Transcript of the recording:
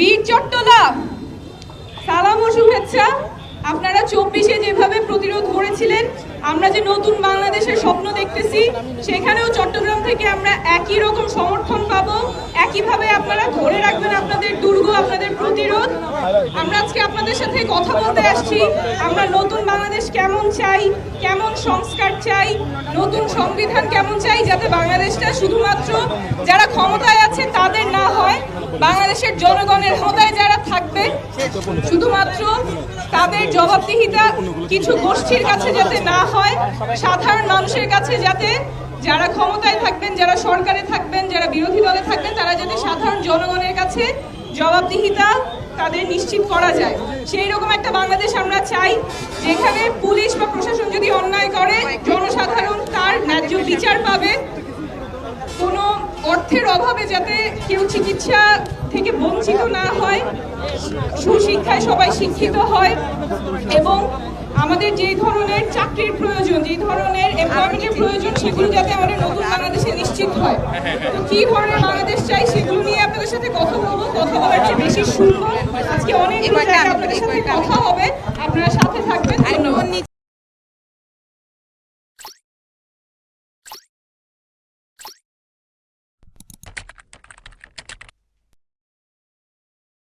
বীর চট্টলা সালাম ও শুভেচ্ছা। আপনারা চব্বিশে যেভাবে প্রতিরোধ করেছিলেন আমরা যে নতুন বাংলাদেশের স্বপ্ন দেখতেছি, সেখানেও চট্টগ্রাম থেকে আমরা একই রকম সমর্থন পাবো। একইভাবে আপনারা ধরে রাখবেন আপনাদের দুর্গ, আপনাদের প্রতিরোধ। আমরা আজকে আপনাদের সাথে কথা বলতে আসছি। আমরা নতুন বাংলাদেশ কেমন চাই, কেমন সংস্কার চাই, নতুন সংবিধান কেমন চাই, যাতে বাংলাদেশটা শুধুমাত্র যারা ক্ষমতায় আছে, তাদের না হয় বাংলাদেশের জনগণের ক্ষমতায় যারা থাকবে, শুধুমাত্র তাদের জবাবদিহিতা কিছু গোষ্ঠীর কাছে যাতে না হয়, সাধারণ মানুষের কাছে যাতে যারা ক্ষমতায় থাকবেন, যারা সরকারে থাকবেন, যারা বিরোধী দলে থাকবেন, তারা যাতে সাধারণ জনগণের কাছে জবাবদিহিতা তাদের নিশ্চিত করা যায়। সেই রকম একটা বাংলাদেশ আমরা চাই, যেখানে পুলিশ বা প্রশাসন যদি অন্যায় করে, জনসাধারণ তার ন্যায্য বিচার পাবে। কোনো অর্থের অভাবে যাতে কেউ চিকিৎসা থেকে বঞ্চিত না হয় সুশিক্ষায় সবাই শিক্ষিত হয় এবং আমাদের যে ধরনের চাকরির প্রয়োজন যে ধরনের এমপ্লয়মেন্টের প্রয়োজন সেগুলো যাতে আমাদের নতুন বাংলাদেশে নিশ্চিত হয়। তো কি ধরনের বাংলাদেশ চাই সেগুলো নিয়ে আপনাদের সাথে কথা বলব কথা বলার চেয়ে বেশি শুনব। আজকে অনেক আপনাদের সাথে কথা হবে আপনারা সাথে থাকবেন।